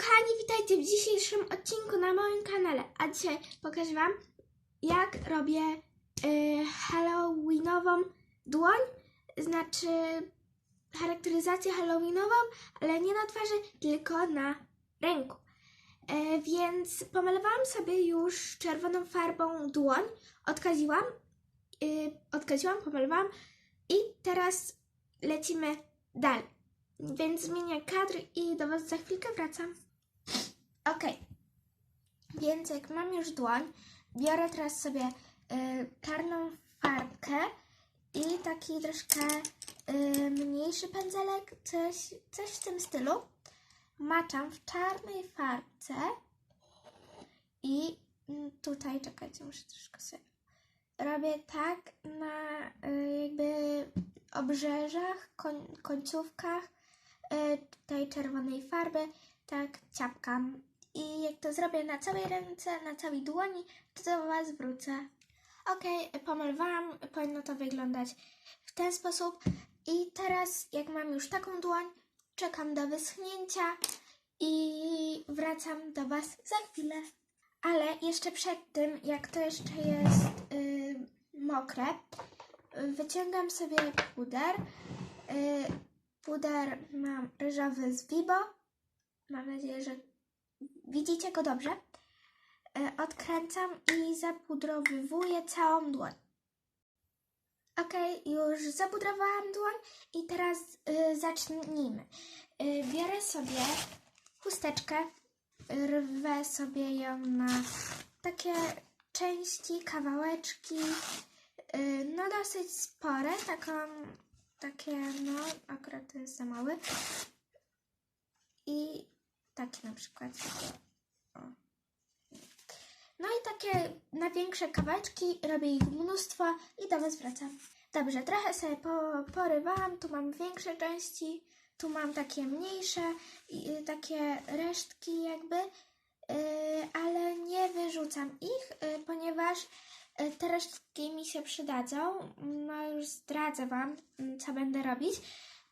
kochani, witajcie w dzisiejszym odcinku na moim kanale. A dzisiaj pokażę Wam, jak robię y, halloweenową dłoń, znaczy charakteryzację halloweenową, ale nie na twarzy, tylko na ręku. E, więc pomalowałam sobie już czerwoną farbą dłoń, odkaziłam, y, odkaziłam, pomalowałam i teraz lecimy dalej. Więc zmienię kadr i do Was za chwilkę wracam. Ok. Więc jak mam już dłoń, biorę teraz sobie y, czarną farbkę i taki troszkę y, mniejszy pędzelek, coś, coś w tym stylu. Maczam w czarnej farbce i mm, tutaj, czekajcie, muszę troszkę sobie robię tak na y, jakby obrzeżach, koń, końcówkach y, tej czerwonej farby, tak ciapkam. I jak to zrobię na całej ręce, na całej dłoni, to do Was wrócę. Ok, pomalowałam, powinno to wyglądać w ten sposób. I teraz, jak mam już taką dłoń, czekam do wyschnięcia i wracam do Was za chwilę. Ale jeszcze przed tym, jak to jeszcze jest y, mokre, wyciągam sobie puder. Y, puder mam ryżowy z Vibo. Mam nadzieję, że widzicie go dobrze. Y, odkręcam i zapudrowywuję całą dłoń. Ok, już zapudrowałam dłoń i teraz y, zacznijmy. Y, biorę sobie chusteczkę, rwę sobie ją na takie części, kawałeczki, y, no dosyć spore, taką, takie, no akurat to jest za mały. I taki na przykład. No i takie na większe kawałeczki, robię ich mnóstwo i do Was wracam. Dobrze, trochę sobie po, porywałam, tu mam większe części, tu mam takie mniejsze, i, y, takie resztki jakby, y, ale nie wyrzucam ich, y, ponieważ y, te resztki mi się przydadzą. No już zdradzę Wam, mm, co będę robić.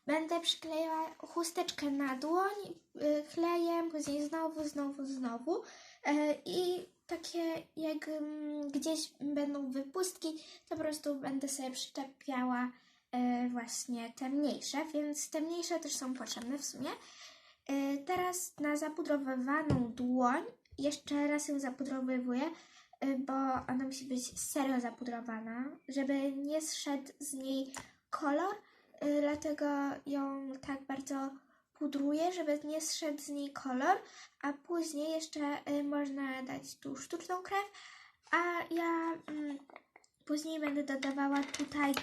Będę przyklejała chusteczkę na dłoń, y, klejem, później znowu, znowu, znowu. Y, I takie jak mm, gdzieś będą wypustki, to po prostu będę sobie przyczepiała y, właśnie te mniejsze, więc te mniejsze też są potrzebne w sumie. Y, Teraz na zapudrowywaną dłoń jeszcze raz ją zapudrowywuję, y, bo ona musi być serio zapudrowana, żeby nie zszedł z niej kolor, y, dlatego ją tak bardzo pudruję, żeby nie zszedł z niej kolor, a później jeszcze y, można dać tu sztuczną krew, a ja mm, później będę dodawała tutaj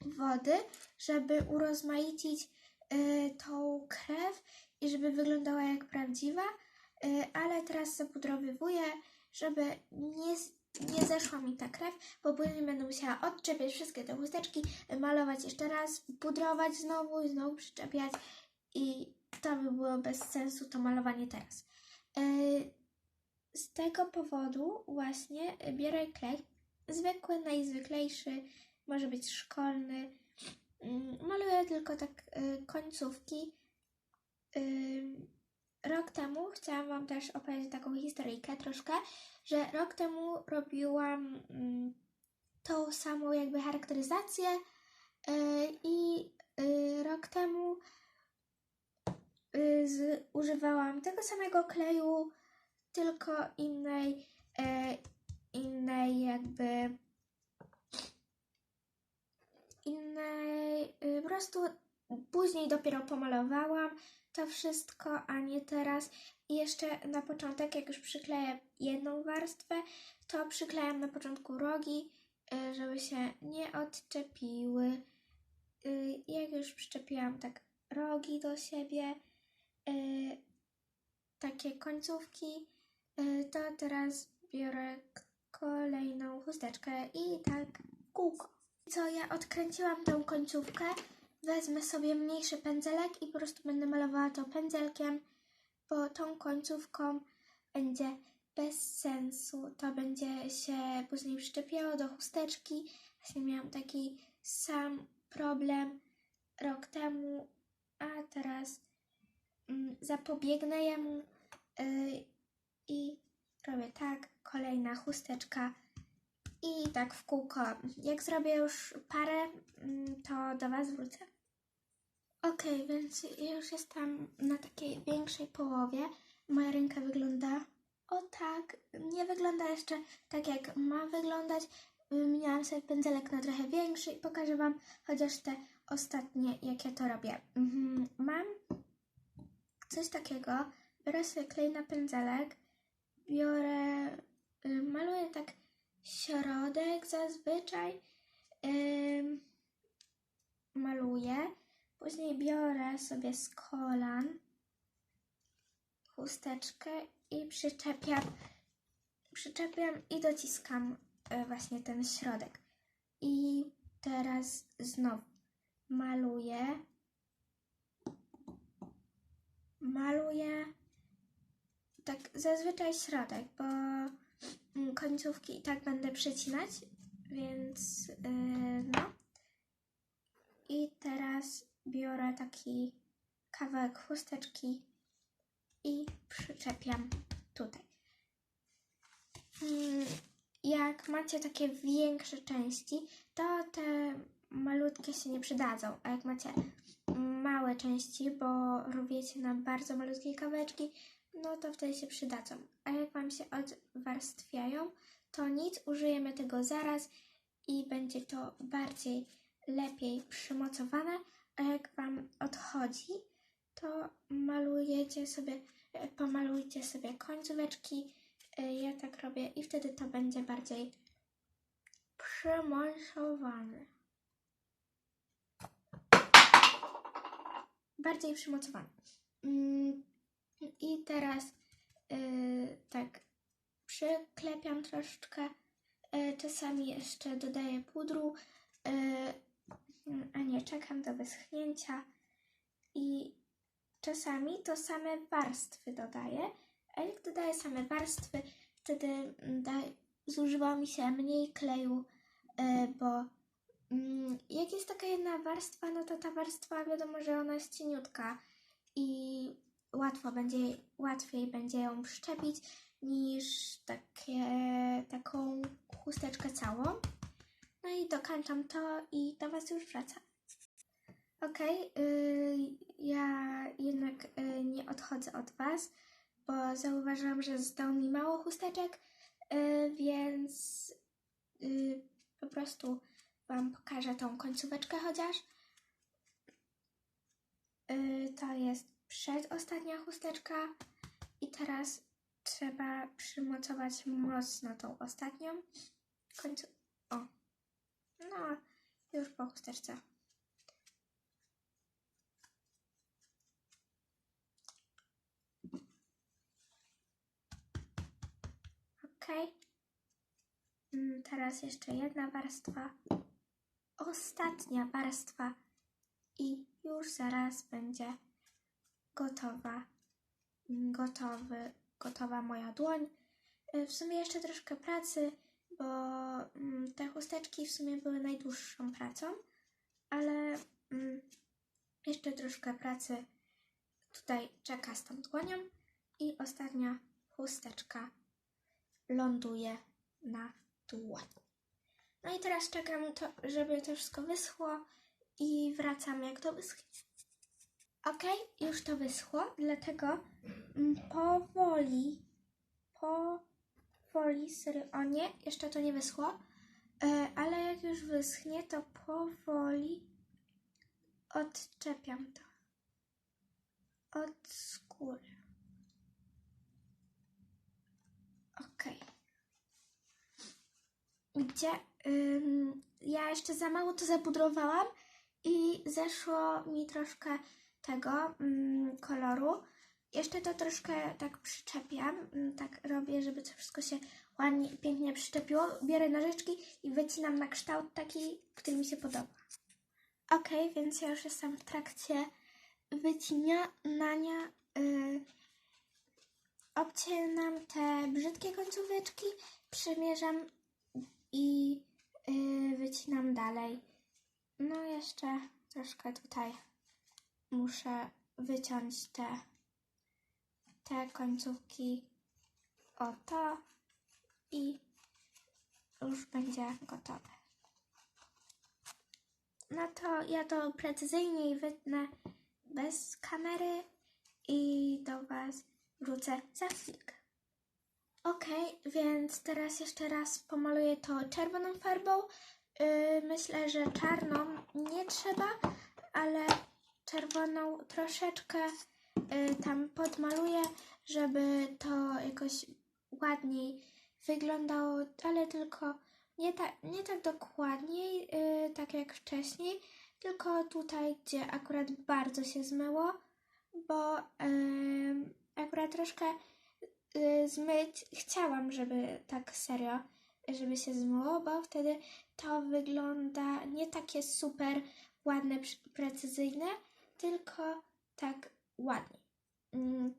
wody, żeby urozmaicić y, tą krew i żeby wyglądała jak prawdziwa, y, ale teraz zapudrowywuję, żeby nie, nie zeszła mi ta krew, bo później będę musiała odczepiać wszystkie te chusteczki, malować jeszcze raz, pudrować znowu i znowu przyczepiać i to by było bez sensu to malowanie teraz. Y, Z tego powodu właśnie biorę klej, zwykły, najzwyklejszy, może być szkolny. Mm, Maluję tylko tak y, końcówki. Ym, Rok temu chciałam Wam też opowiedzieć taką historyjkę troszkę, że rok temu robiłam mm, tą samą jakby charakteryzację y, i y, rok temu y, z, używałam tego samego kleju, tylko innej, innej jakby innej, po prostu później dopiero pomalowałam to wszystko, a nie teraz. I jeszcze na początek, jak już przykleję jedną warstwę, to przyklejam na początku rogi, y, żeby się nie odczepiły. Y, Jak już przyczepiłam tak rogi do siebie, y, takie końcówki, to teraz biorę kolejną chusteczkę i tak kółko. Co ja odkręciłam tą końcówkę, wezmę sobie mniejszy pędzelek i po prostu będę malowała to pędzelkiem, bo tą końcówką będzie bez sensu. To będzie się później przyczepiało do chusteczki. Właśnie miałam taki sam problem rok temu, a teraz mm, zapobiegnę jemu y, i robię tak, kolejna chusteczka i tak w kółko. Jak zrobię już parę, mm, to do Was wrócę. Okej, więc ja już jestem na takiej większej połowie. Moja ręka wygląda o tak. Nie wygląda jeszcze tak, jak ma wyglądać. Miałam sobie pędzelek na trochę większy i pokażę Wam chociaż te ostatnie, jak ja to robię. Mhm, Mam coś takiego. Biorę sobie klej na pędzelek. Biorę, y, maluję tak środek zazwyczaj. Ym, maluję. Później biorę sobie z kolan chusteczkę i przyczepiam, przyczepiam i dociskam e, właśnie ten środek. I teraz znowu maluję, maluję tak zazwyczaj środek, bo mm, końcówki i tak będę przecinać, więc yy, no. I biorę taki kawałek chusteczki i przyczepiam tutaj. Mm, Jak macie takie większe części, to te malutkie się nie przydadzą, a jak macie małe części, bo robicie na bardzo malutkie kawałeczki, no to wtedy się przydadzą. A jak Wam się odwarstwiają, to nic, użyjemy tego zaraz i będzie to bardziej lepiej przymocowane, a jak Wam odchodzi, to malujecie sobie, e, pomalujcie sobie końcóweczki. E, Ja tak robię i wtedy to będzie bardziej przymocowane. Bardziej przymocowane. Mm, I teraz y, tak przyklepiam troszeczkę. Czasami jeszcze dodaję pudru, a nie czekam do wyschnięcia. I czasami to same warstwy dodaję, a jak dodaję same warstwy, wtedy mm, zużywa mi się mniej kleju, y, bo mm, jak jest taka jedna warstwa, no to ta warstwa wiadomo, że ona jest cieniutka i łatwo będzie, łatwiej będzie ją przyczepić niż takie, taką chusteczkę całą. No i dokończam to i do Was już wracam. Okej, y, ja jednak y, nie odchodzę od Was, bo zauważyłam, że zostało mi mało chusteczek, y, więc y, po prostu Wam pokażę tą końcóweczkę chociaż. Y, to jest przedostatnia chusteczka i teraz trzeba przymocować mocno tą ostatnią końcu. O, no już po chusteczce. Ok. Mm, Teraz jeszcze jedna warstwa. Ostatnia warstwa. I już zaraz będzie gotowa. Gotowy, gotowa moja dłoń. Y, W sumie jeszcze troszkę pracy, bo mm, te chusteczki w sumie były najdłuższą pracą, ale mm, jeszcze troszkę pracy tutaj czeka z tą dłonią i ostatnia chusteczka ląduje na dłoni. No i teraz czekam, to, żeby to wszystko wyschło i wracam jak to wyschnie. Ok, już to wyschło, dlatego mm, powoli, powoli, serio, o nie, jeszcze to nie wyschło, e, ale jak już wyschnie, to powoli odczepiam to od skóry. Okej. Gdzie ym, ja jeszcze za mało to zapudrowałam i zeszło mi troszkę tego ym, koloru. Jeszcze to troszkę tak przyczepiam, ym, tak robię, żeby to wszystko się ładnie i pięknie przyczepiło. Biorę nożyczki i wycinam na kształt taki, który mi się podoba. Ok, więc ja już jestem w trakcie wycinania. Yy, obcinam te brzydkie końcóweczki, przymierzam i yy, wycinam dalej. No jeszcze troszkę tutaj muszę wyciąć te te końcówki o to i już będzie gotowe. No to ja to precyzyjniej wytnę bez kamery i do Was wrócę za chwilkę. Ok, więc teraz jeszcze raz pomaluję to czerwoną farbą. Yy, myślę, że czarną nie trzeba, ale czerwoną troszeczkę tam podmaluję, żeby to jakoś ładniej wyglądało, ale tylko nie, ta, nie tak dokładniej, yy, tak jak wcześniej, tylko tutaj, gdzie akurat bardzo się zmyło, bo yy, akurat troszkę zmyć chciałam, żeby tak serio, żeby się zmyło, bo wtedy to wygląda nie takie super ładne, precyzyjne, tylko tak ładnie. Mm,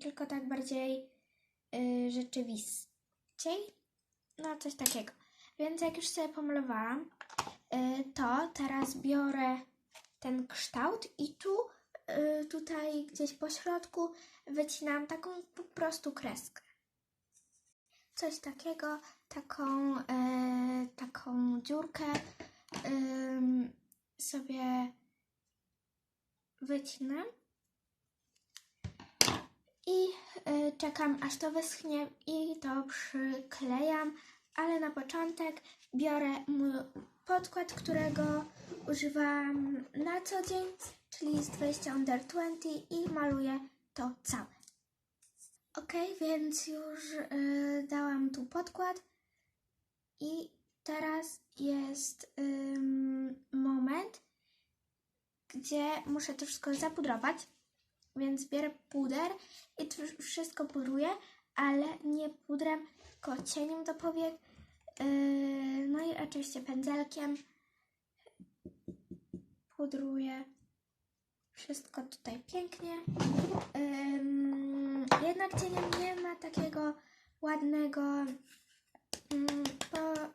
tylko tak bardziej yy. No, coś takiego. Więc jak już sobie pomalowałam, y, to teraz biorę ten kształt i tu, y, tutaj gdzieś po środku wycinam taką po prostu kreskę. Coś takiego, taką, e, taką dziurkę sobie wycinam i y, czekam aż to wyschnie i to przyklejam, ale na początek biorę mój podkład, którego używam na co dzień, czyli z 20 Under 20 i maluję to całe. Ok, więc już y, dałam tu podkład. I teraz jest ym, moment, gdzie muszę to wszystko zapudrować. Więc bierę puder i to wszystko pudruję, ale nie pudrem, tylko cieniem do powiek. Yy, no i oczywiście pędzelkiem pudruję wszystko tutaj pięknie. Jednak cieniem nie ma takiego ładnego, ym,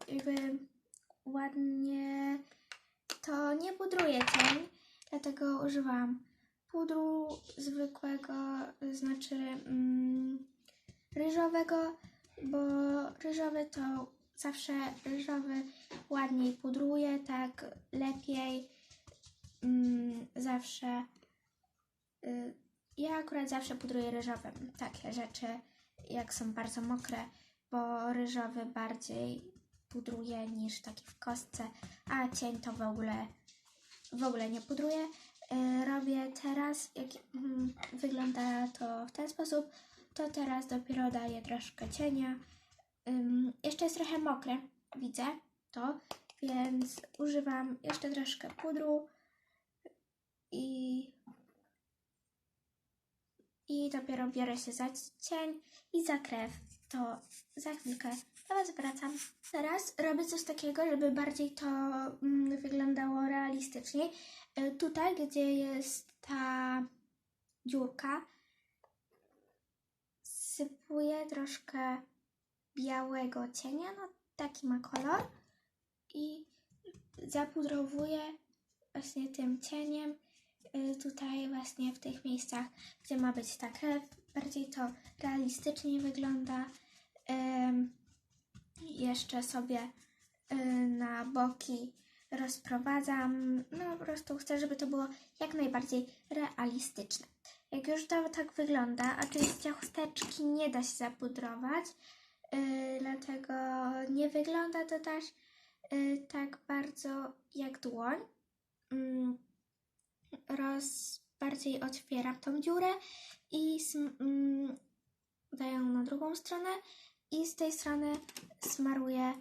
jakby ładnie to nie pudruję cień, dlatego używam pudru zwykłego, znaczy mm, ryżowego, bo ryżowy to zawsze ryżowy ładniej pudruje, tak lepiej mm, zawsze. Y, ja akurat zawsze pudruję ryżowym takie rzeczy, jak są bardzo mokre, bo ryżowy bardziej pudruje niż taki w kostce, a cień to w ogóle w ogóle nie pudruję. Y, robię teraz, jak mm, wygląda to w ten sposób, to teraz dopiero daję troszkę cienia. Jeszcze jest trochę mokre, widzę to, więc używam jeszcze troszkę pudru i, i dopiero biorę się za cień i za krew. To za chwilkę Was wracam. Teraz robię coś takiego, żeby bardziej to mm, wyglądało realistycznie. Y, Tutaj, gdzie jest ta dziurka, sypuję troszkę białego cienia, no taki ma kolor i zapudrowuję właśnie tym cieniem y, tutaj właśnie w tych miejscach, gdzie ma być ta krew. Bardziej to realistycznie wygląda. Ym, jeszcze sobie y, na boki rozprowadzam. No po prostu chcę, żeby to było jak najbardziej realistyczne. Jak już to tak wygląda, oczywiście chusteczki nie da się zapudrować, yy, dlatego nie wygląda to też yy, tak bardzo jak dłoń. Yy, roz, bardziej otwieram tą dziurę i mm, daję ją na drugą stronę i z tej strony smaruję,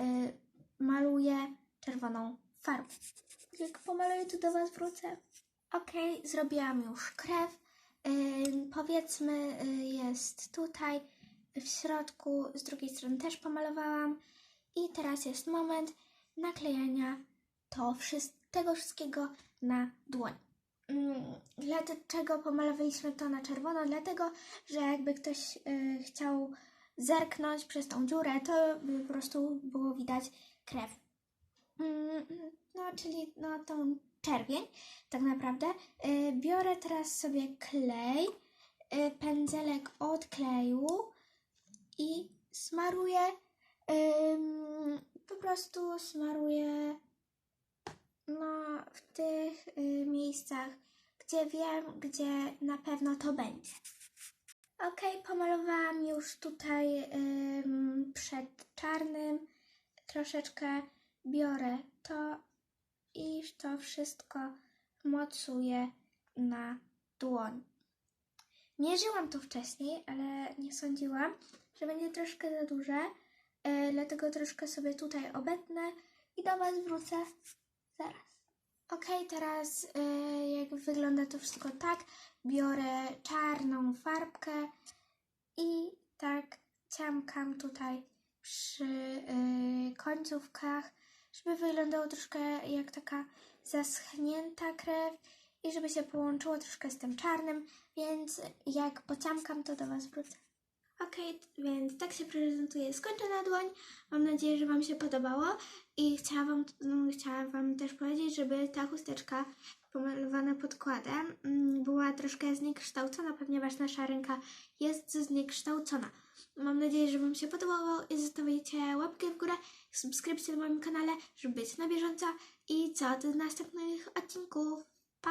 y, maluję czerwoną farbą. Jak pomaluję, to do Was wrócę. Ok, zrobiłam już krew. Ym, powiedzmy, y, jest tutaj w środku, z drugiej strony też pomalowałam. I teraz jest moment naklejania to tego wszystkiego na dłoń. Mm, Dlaczego pomalowaliśmy to na czerwono? Dlatego, że jakby ktoś y, chciał zerknąć przez tą dziurę, to by po prostu było widać krew. Mm, No, czyli no, tą czerwień, tak naprawdę. Y, Biorę teraz sobie klej y, pędzelek od kleju i smaruję, po prostu smaruję no, w tych y, miejscach, gdzie wiem, gdzie na pewno to będzie. Ok, pomalowałam już tutaj ym, przed czarnym. Troszeczkę biorę to i to wszystko mocuję na dłoń. Mierzyłam to wcześniej, ale nie sądziłam, że będzie troszkę za duże, y, dlatego troszkę sobie tutaj obetnę i do Was wrócę zaraz. Ok, teraz y, jak wygląda to wszystko tak, biorę czarną farbkę i tak ciamkam tutaj przy y, końcówkach, żeby wyglądało troszkę jak taka zaschnięta krew i żeby się połączyło troszkę z tym czarnym, więc jak pociamkam, to do Was wrócę. Ok, więc tak się prezentuje skończona dłoń. Mam nadzieję, że Wam się podobało i chciałam Wam, no, chciałam wam też powiedzieć, żeby ta chusteczka pomalowana podkładem mm, była troszkę zniekształcona, ponieważ nasza ręka jest zniekształcona. Mam nadzieję, że Wam się podobało i zostawicie łapkę w górę, subskrypcję na moim kanale, żeby być na bieżąco i co do następnych odcinków. Pa!